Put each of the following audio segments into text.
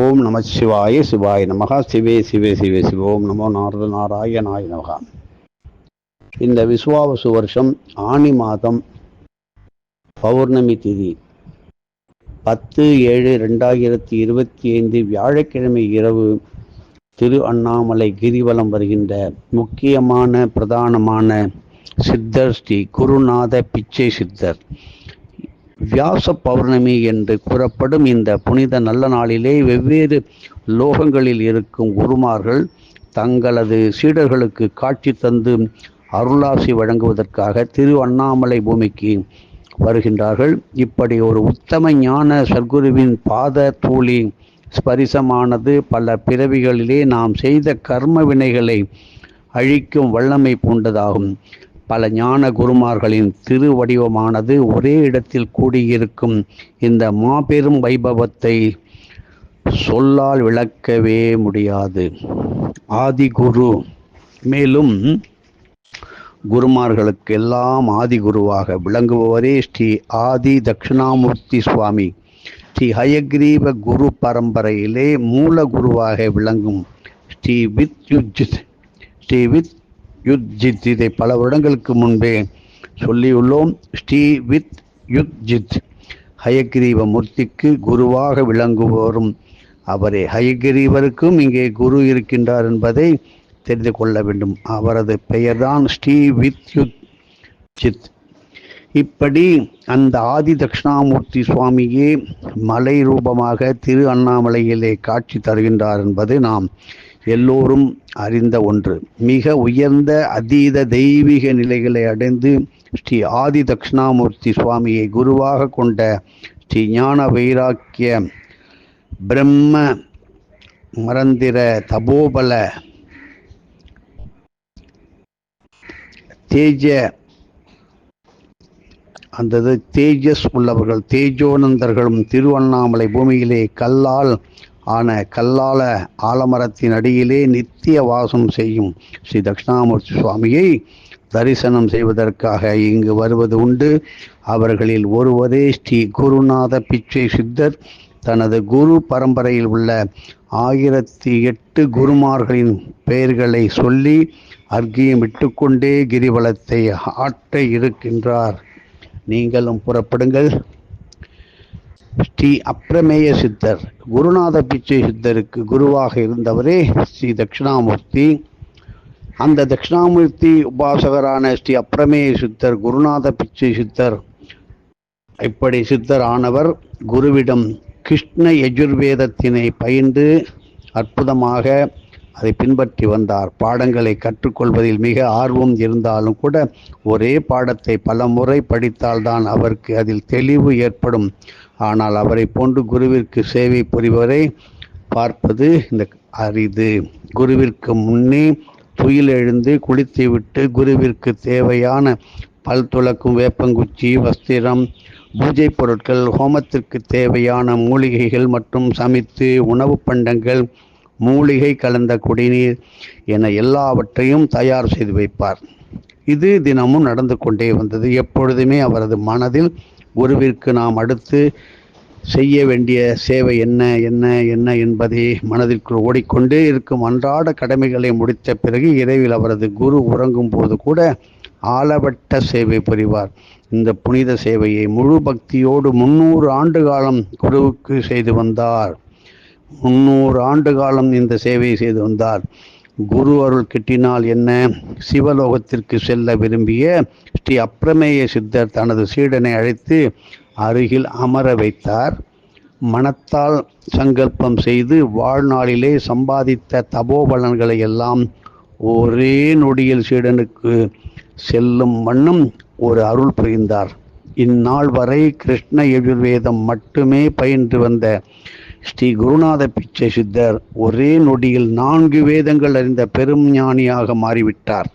ஓம் நம சிவாய சிவாய நமகா. சிவே சிவே சிவே சிவ. ஓம் நமோ நாரத நாராயணாய நமகா. இந்த விஸ்வாவசு வருஷம் ஆனி மாதம் பௌர்ணமி திதி. பத்து ஏழு ரெண்டாயிரத்தி இருபத்தி ஐந்து வியாழக்கிழமை இரவு திரு அண்ணாமலை கிரிவலம் வருகின்ற முக்கியமான பிரதானமான சித்தர் ஸ்ரீ குருநாத பிச்சை சித்தர். வியாச பௌர்ணமி என்று கூறப்படும் இந்த புனித நல்ல நாளிலே வெவ்வேறு லோகங்களில் இருக்கும் குருமார்கள் தங்களது சீடர்களுக்கு காட்சி தந்து அருளாசி வழங்குவதற்காக திரு அண்ணாமலை பூமிக்கு வருகின்றார்கள். இப்படி ஒரு உத்தம ஞான சர்க்குருவின் பாத தூளி ஸ்பரிசமானது பல பிறவிகளிலே நாம் செய்த கர்ம வினைகளை அழிக்கும் வல்லமை பூண்டதாகும். பல ஞான குருமார்களின் திருவடிவமானது ஒரே இடத்தில் கூடியிருக்கும் இந்த மாபெரும் வைபவத்தை சொல்லால் விளக்கவே முடியாது. ஆதி குரு மேலும் குருமார்களுக்கு எல்லாம் ஆதி குருவாக விளங்குபவரே ஸ்ரீ ஆதி தட்சிணாமூர்த்தி சுவாமி. ஸ்ரீ ஹயக்ரீவ குரு பரம்பரையிலே மூல குருவாக விளங்கும் ஸ்ரீ வித்யுஜித். ஸ்ரீ வித் யுத்ஜித் இதை பல வருடங்களுக்கு முன்பே சொல்லியுள்ளோம். ஸ்ரீ வித் யுத்ஜித் ஹயக்ரீவ மூர்த்திக்கு குருவாக விளங்குவோரும். அவரே ஹயக்ரீவருக்கும் இங்கே குரு இருக்கின்றார் என்பதை தெரிந்து கொள்ள வேண்டும். அவரது பெயர்தான் ஸ்ரீ வித்யுத் ஜித் இப்படி அந்த ஆதி தட்சிணாமூர்த்தி சுவாமியே மலை ரூபமாக திரு அண்ணாமலையிலே காட்சி தருகின்றார் என்பது நாம் எல்லோரும் அறிந்த ஒன்று. மிக உயர்ந்த அதீத தெய்வீக நிலைகளை அடைந்து ஸ்ரீ ஆதி தட்சிணாமூர்த்தி சுவாமியை குருவாக கொண்ட ஸ்ரீ ஞான வைராக்கிய பிரம்ம மரந்திர தபோபல தேஜ அந்த தேஜஸ் உள்ளவர்கள் தேஜோனந்தர்களும் திருவண்ணாமலை பூமியிலே கல்லால் ஆன கல்லால ஆலமரத்தின் அடியிலே நித்திய வாசம் செய்யும் ஸ்ரீ தட்சிணாமூர்த்தி சுவாமியை தரிசனம் செய்வதற்காக இங்கு வருவது உண்டு. அவர்களில் ஒருவரே ஸ்ரீ குருநாத பிச்சை சித்தர். தனது குரு பரம்பரையில் உள்ள ஆயிரத்தி எட்டு குருமார்களின் பெயர்களை சொல்லி அர்க்கியம் விட்டுக்கொண்டே கிரிவலத்தை ஆட்ட இருக்கின்றார். நீங்களும் புறப்படுங்கள். ஸ்ரீ அப்ரமேய சித்தர் குருநாத பிச்சை சித்தருக்கு குருவாக இருந்தவரே ஸ்ரீ தட்சிணாமூர்த்தி. அந்த தட்சிணாமூர்த்தி உபாசகரான ஸ்ரீ அப்ரமேய சித்தர் குருநாத பிச்சை சித்தர் இப்படி சித்தர் ஆனவர் குருவிடம் கிருஷ்ண யஜுர்வேதத்தினை பயின்று அற்புதமாக அதை பின்பற்றி வந்தார். பாடங்களை கற்றுக்கொள்வதில் மிக ஆர்வம் இருந்தாலும் கூட ஒரே பாடத்தை பல முறை படித்தால்தான் அவருக்கு அதில் தெளிவு ஏற்படும். ஆனால் அவரை போன்று குருவிற்கு சேவை புரிவரை பார்ப்பது இந்த அரிது. குருவிற்கு முன்னே துயில் எழுந்து குளித்து விட்டு குருவிற்கு தேவையான பல் துளக்கும் வேப்பங்குச்சி வஸ்திரம் பூஜை பொருட்கள் ஹோமத்திற்கு தேவையான மூலிகைகள் மற்றும் சமைத்து உணவு பண்டங்கள் மூலிகை கலந்த குடிநீர் என எல்லாவற்றையும் தயார் செய்து வைப்பார். இது தினமும் நடந்து கொண்டே வந்தது. எப்பொழுதுமே அவரது மனதில் குருவிற்கு நாம் அடுத்து செய்ய வேண்டிய சேவை என்ன என்ன என்ன என்பதை மனதிற்குள் ஓடிக்கொண்டே இருக்கும் அன்றாட கடமைகளை முடித்த பிறகு இரவில் அவரது குரு உறங்கும் போது கூட ஆளவட்ட சேவை புரிவார். இந்த புனித சேவையை முழு பக்தியோடு முன்னூறு ஆண்டு காலம் குருவுக்கு செய்து வந்தார். முன்னூறு ஆண்டு காலம் இந்த சேவையை செய்து வந்தார். குரு அருள் கிட்டினால் என்ன? சிவலோகத்திற்கு செல்ல விரும்பிய ஸ்ரீ அப்ரமேய சித்தர் தனது சீடனை அழைத்து அருகில் அமர வைத்தார். மனத்தால் சங்கல்பம் செய்து வாழ்நாளிலே சம்பாதித்த தபோபலன்களை எல்லாம் ஒரே நொடியில் சீடனுக்கு செல்லும் வண்ணம் ஒரு அருள் புரிந்தார். இந்நாள் வரை கிருஷ்ண எஜுர்வேதம் மட்டுமே பயின்று வந்த ஸ்ரீ குருநாத பிச்சை சித்தர் ஒரே நொடியில் நான்கு வேதங்கள் அறிந்த பெரும் ஞானியாக மாறிவிட்டார்.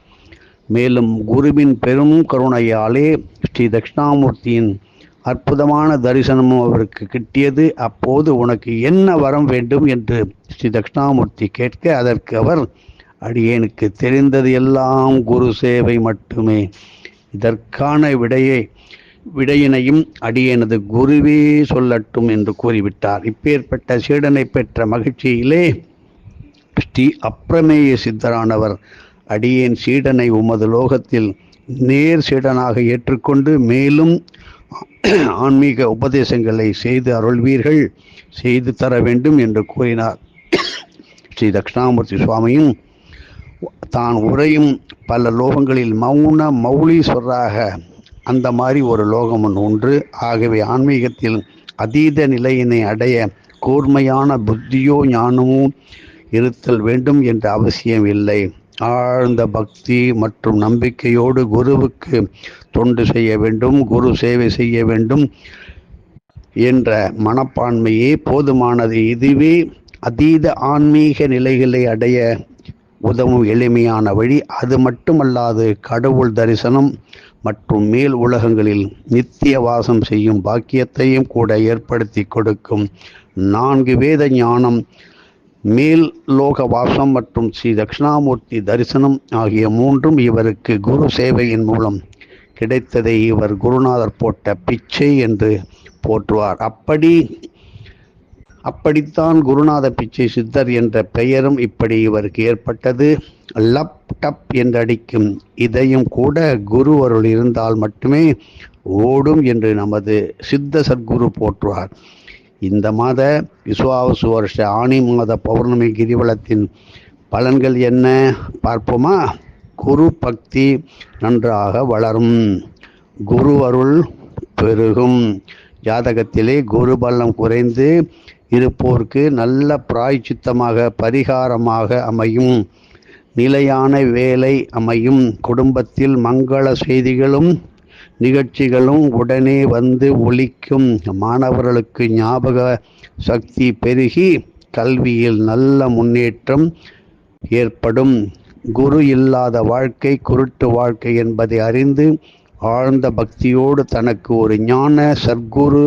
மேலும் குருவின் பெரும் கருணையாலே ஸ்ரீ தட்சிணாமூர்த்தியின் அற்புதமான தரிசனமும் அவருக்கு கிட்டியது. அப்போது உனக்கு என்ன வரம் வேண்டும் என்று ஸ்ரீ தட்சிணாமூர்த்தி கேட்க அதற்கு அவர் அடியேனுக்கு தெரிந்தது எல்லாம் குரு சேவை மட்டுமே. இதற்கான விடையை விடையினையும் அடியனது குருவே சொல்லட்டும் என்று கூறிவிட்டார். இப்பேற்பட்ட சீடனை பெற்ற மகிழ்ச்சியிலே ஸ்ரீ அப்ரமேய சித்தரானவர் அடியேன் சீடனை உமது லோகத்தில் நேர் சீடனாக ஏற்றுக்கொண்டு மேலும் ஆன்மீக உபதேசங்களை செய்து அருள்வீர்கள் செய்து தர வேண்டும் என்று கூறினார். ஸ்ரீ தட்சிணாமூர்த்தி சுவாமியும் தான் உரையும் பல லோகங்களில் மௌன மௌலீஸ்வராக அந்த மாதிரி ஒரு லோகம் ஒன்று உண்டு. ஆகவே ஆன்மீகத்தில் அதீத நிலையினை அடைய கூர்மையான புத்தியோ ஞானமோ இருத்தல் வேண்டும் என்ற அவசியம் இல்லை. ஆழ்ந்த பக்தி மற்றும் நம்பிக்கையோடு குருவுக்கு தொண்டு செய்ய வேண்டும் குரு சேவை செய்ய வேண்டும் என்ற மனப்பான்மையே போதுமானது. இதுவே அதீத ஆன்மீக நிலைகளை அடைய உதவும் எளிமையான வழி. அது மட்டுமல்லாது கடவுள் தரிசனம் மற்றும் மேல் உலகங்களில் நித்திய வாசம் செய்யும் பாக்கியத்தையும் கூட ஏற்படுத்தி கொடுக்கும். நான்கு வேத ஞானம் மேல் லோக வாசம் மற்றும் ஸ்ரீ தட்சிணாமூர்த்தி தரிசனம் ஆகிய மூன்றும் இவருக்கு குரு சேவையின் மூலம் கிடைத்ததை இவர் குருநாதர் போட்ட பிச்சை என்று போற்றுவார். அப்படி அப்படித்தான் குருநாத பிச்சை சித்தர் என்ற பெயரும் இப்படி இவருக்கு ஏற்பட்டது. லப் டப் என்று அடிக்கும் இதையும் கூட குரு அருள் இருந்தால் மட்டுமே ஓடும் என்று நமது சித்த சத்குரு போற்றுவார். இந்த மாத விசுவாவசு வருஷ ஆணி மாத பௌர்ணமி கிரிவலத்தின் பலன்கள் என்ன பார்ப்போமா? குரு பக்தி நன்றாக வளரும். குரு அருள் பெருகும். ஜாதகத்திலே குரு பலம் குறைந்து இருப்போருக்கு நல்ல பிராய்ச்சித்தமாக பரிகாரமாக அமையும். நிலையான வேலை அமையும். குடும்பத்தில் மங்கள செய்திகளும் நிகழ்ச்சிகளும் உடனே வந்து ஒழிக்கும் மாணவர்களுக்கு ஞாபக சக்தி பெருகி கல்வியில் நல்ல முன்னேற்றம் ஏற்படும். குரு இல்லாத வாழ்க்கை குருட்டு வாழ்க்கை என்பதை அறிந்து ஆழ்ந்த பக்தியோடு தனக்கு ஒரு ஞான சர்க்குரு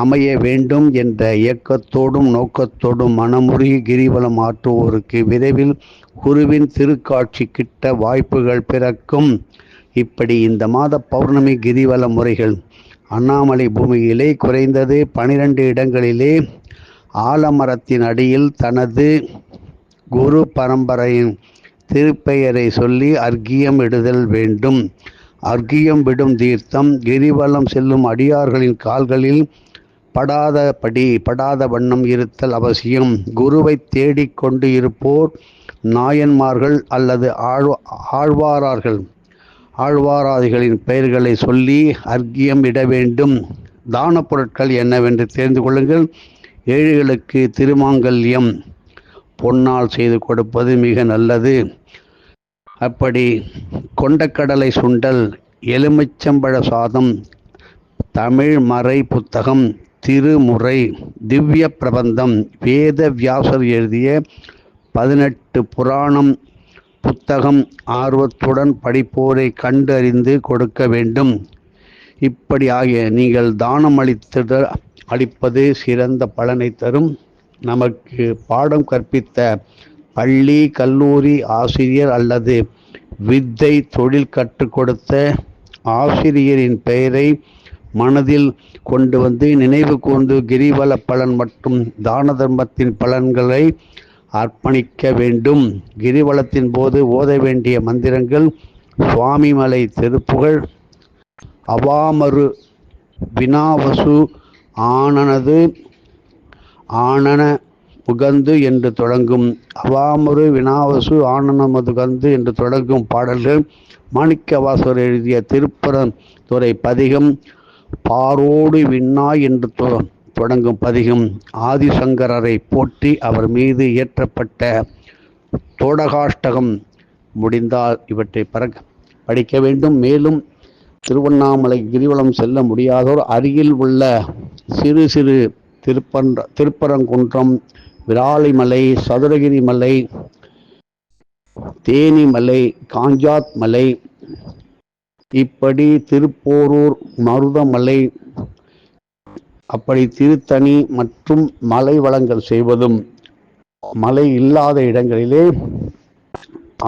அமைய வேண்டும் என்ற இயக்கத்தோடும் நோக்கத்தோடும் மனமுருகி கிரிவலம் ஆற்றுவோருக்கு விரைவில் குருவின் திருக்காட்சி கிட்ட வாய்ப்புகள் பிறக்கும். இப்படி இந்த மாத பௌர்ணமி கிரிவல முறைகள் அண்ணாமலை பூமியிலே குறைந்தது பனிரெண்டு இடங்களிலே ஆலமரத்தின் அடியில் தனது குரு பரம்பரையின் திருப்பெயரை சொல்லி அர்க்கியம் இடுதல் வேண்டும். அர்க்கியம் விடும் தீர்த்தம் கிரிவலம் செல்லும் அடியார்களின் கால்களில் படாதபடி படாத வண்ணம் இருத்தல் அவசியம். குருவை தேடிக்கொண்டு இருப்போர் நாயன்மார்கள் அல்லது ஆழ்வா ஆழ்வாரார்கள். ஆழ்வாராதிகளின் பெயர்களை சொல்லி அர்க்கியம் இட வேண்டும். தான பொருட்கள் என்னவென்று தெரிந்து கொள்ளுங்கள். ஏழைகளுக்கு திருமாங்கல்யம் பொன்னால் செய்து கொடுப்பது மிக நல்லது. அப்படி கொண்டக்கடலை சுண்டல் எலுமிச்சம்பழ சாதம் தமிழ் மறை புத்தகம் திருமுறை திவ்ய பிரபந்தம் வேத வியாசர் எழுதிய பதினெட்டு புராணம் புத்தகம் ஆர்வத்துடன் படிப்போரை கண்டறிந்து கொடுக்க வேண்டும். இப்படி ஆகிய நீங்கள் தானம் அளித்திட அளிப்பது சிறந்த பலனை தரும். நமக்கு பாடம் கற்பித்த பள்ளி கல்லூரி ஆசிரியர் அல்லது வித்தை தொழில் கற்றுக் கொடுத்த ஆசிரியரின் பெயரை மனதில் கொண்டு வந்து நினைவு கூர்ந்து கிரிவல பலன் மற்றும் தான தர்மத்தின் பலன்களை அர்ப்பணிக்க வேண்டும். கிரிவலத்தின் போது ஓத வேண்டிய மந்திரங்கள் சுவாமிமலை திருப்புகழ் அவாமரு வினாவசு ஆனனது ஆனன முகந்து என்று தொடங்கும். அவாமரு வினாவசு ஆனனமதுகந்து என்று தொடங்கும் பாடல்கள் மாணிக்கவாசர் எழுதிய திருப்பரந்துறை பதிகம் பாரோடு விண்ணாய் என்று தொ- தொடங்கும் பதிகம் ஆதிசங்கரரை போற்றி அவர் மீது இயற்றப்பட்ட தோடகாஷ்டகம் முடிந்தால் இவற்றை பறக்க படிக்க வேண்டும். மேலும் திருவண்ணாமலை கிரிவலம் செல்ல முடியாதோர் அருகில் உள்ள சிறு சிறு திருப்பன்ற திருப்பரங்குன்றம் விராலிமலை சதுரகிரி மலை தேனிமலை காஞ்சாத் மலை இப்படி திருப்போரூர் மருதமலை அப்படி திருத்தணி மற்றும் மலை வளங்கள் செய்வதும் மலை இல்லாத இடங்களிலே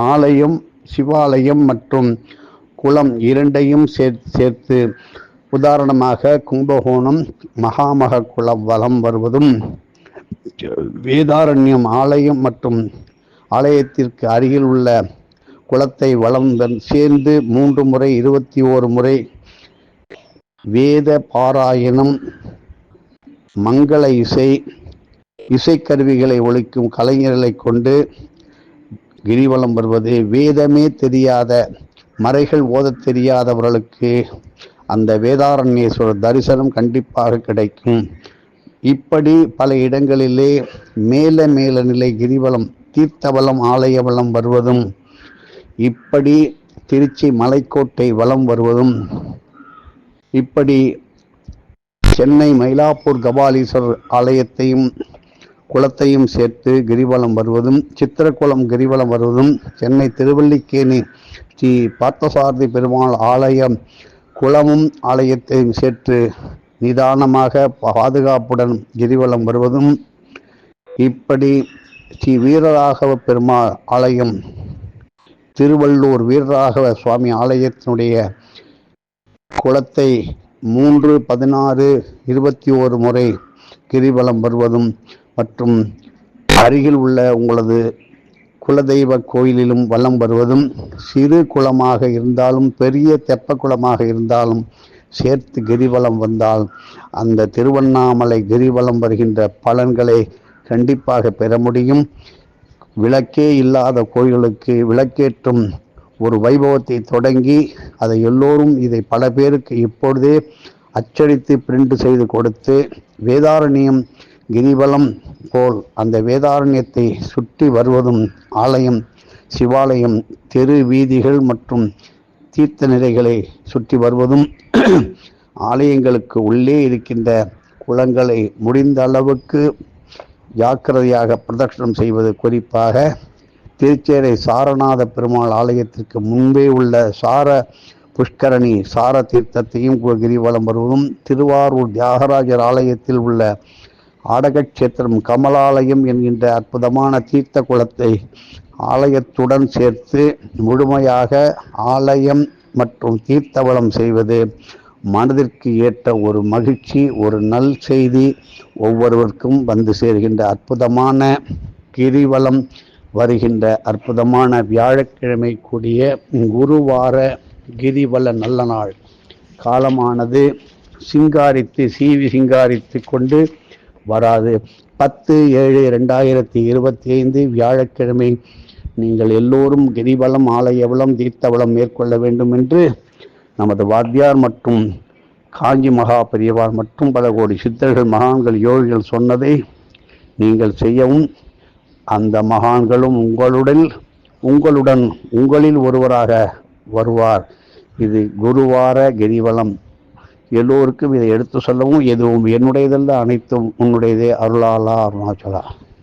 ஆலயம் சிவாலயம் மற்றும் குளம் இரண்டையும் சேர் சேர்த்து உதாரணமாக கும்பகோணம் மகாமக குளம் வலம் வருவதும் வேதாரண்யம் ஆலயம் மற்றும் ஆலயத்திற்கு அருகில் உள்ள குளத்தை வளர்ந்தன் சேர்ந்து மூன்று முறை இருபத்தி ஓரு முறை வேத பாராயணம் மங்கள இசை இசைக்கருவிகளை ஒழிக்கும் கலைஞர்களை கொண்டு கிரிவலம் வருவது. வேதமே தெரியாத மறைகள் ஓதத் தெரியாதவர்களுக்கு அந்த வேதாரண்யேஸ்வரர் தரிசனம் கண்டிப்பாக கிடைக்கும். இப்படி பல இடங்களிலே மேல மேல நிலை கிரிவலம் தீர்த்தவலம் ஆலயவலம் வருவதும் இப்படி திருச்சி மலைக்கோட்டை வலம் வருவதும் இப்படி சென்னை மயிலாப்பூர் கபாலீஸ்வரர் ஆலயத்தையும் குளத்தையும் சேர்த்து கிரிவலம் வருவதும் சித்திரக்குளம் கிரிவலம் வருவதும் சென்னை திருவல்லிக்கேணி ஸ்ரீ பார்த்தசாரதி பெருமாள் ஆலயம் குளமும் ஆலயத்தையும் சேர்த்து நிதானமாக பாதுகாப்புடன் கிரிவலம் வருவதும் இப்படி ஸ்ரீ வீரராகவ பெருமாள் ஆலயம் திருவள்ளூர் வீரராகவ சுவாமி ஆலயத்தினுடைய குளத்தை மூன்று பதினாறு இருபத்தி ஓரு முறை கிரிவலம் வருவதும் மற்றும் அருகில் உள்ள உங்களது குலதெய்வ கோயிலிலும் வலம் வருவதும் சிறு குளமாக இருந்தாலும் பெரிய தெப்ப குளமாக இருந்தாலும் சேர்த்து கிரிவலம் வந்தால் அந்த திருவண்ணாமலை கிரிவலம் வருகின்ற பலன்களை கண்டிப்பாக பெற முடியும். விளக்கே இல்லாத கோயில்களுக்கு விளக்கேற்றும் ஒரு வைபவத்தை தொடங்கி அதை எல்லோரும் இதை பல பேருக்கு இப்பொழுதே அச்சடித்து பிரிண்ட் செய்து கொடுத்து வேதாரண்யம் கிரிவலம் போல் அந்த வேதாரண்யத்தை சுற்றி வருவதும் ஆலயம் சிவாலயம் தெரு வீதிகள் மற்றும் தீர்த்த நிலைகளை சுற்றி வருவதும் ஆலயங்களுக்கு உள்ளே இருக்கின்ற குளங்களை முடிந்த அளவுக்கு ஜாக்கிரதையாக பிரதட்சணம் செய்வது குறிப்பாக திருச்சேரை சாரநாத பெருமாள் ஆலயத்திற்கு முன்பே உள்ள சார புஷ்கரணி சார தீர்த்தத்தையும் கிரிவலம் வருவதும் திருவாரூர் தியாகராஜர் ஆலயத்தில் உள்ள ஆடகட்சேத்திரம் கமலாலயம் என்கின்ற அற்புதமான தீர்த்த குளத்தை ஆலயத்துடன் சேர்த்து முழுமையாக ஆலயம் மற்றும் தீர்த்தவளம் செய்வது மனதிற்கு ஏற்ற ஒரு மகிழ்ச்சி ஒரு நல் செய்தி ஒவ்வொருவருக்கும் வந்து சேர்கின்ற அற்புதமான கிரிவலம் வருகின்ற அற்புதமான வியாழக்கிழமை கூடிய குருவார கிரிவல நல்ல நாள். காலமானது சிங்காரித்து சீவி சிங்காரித்து கொண்டு வராது. பத்து ஏழு ரெண்டாயிரத்தி இருபத்தி ஐந்து வியாழக்கிழமை நீங்கள் எல்லோரும் கிரிவலம் ஆலயவளம் தீர்த்தவளம் மேற்கொள்ள வேண்டும் என்று நமது வாத்தியார் மற்றும் காஞ்சி மகா பெரியவார் மற்றும் பல கோடி சித்தர்கள் மகான்கள் யோகிகள் சொன்னதை நீங்கள் செய்யவும் அந்த மகான்களும் உங்களுடன் உங்களுடன் உங்களில் ஒருவராக வருவார். இது குருவார கிரிவலம். எல்லோருக்கும் இதை எடுத்து சொல்லவும் எதுவும் என்னுடையதல்ல அனைத்தும் உன்னுடையதே அருளாலா அருணாச்சலா.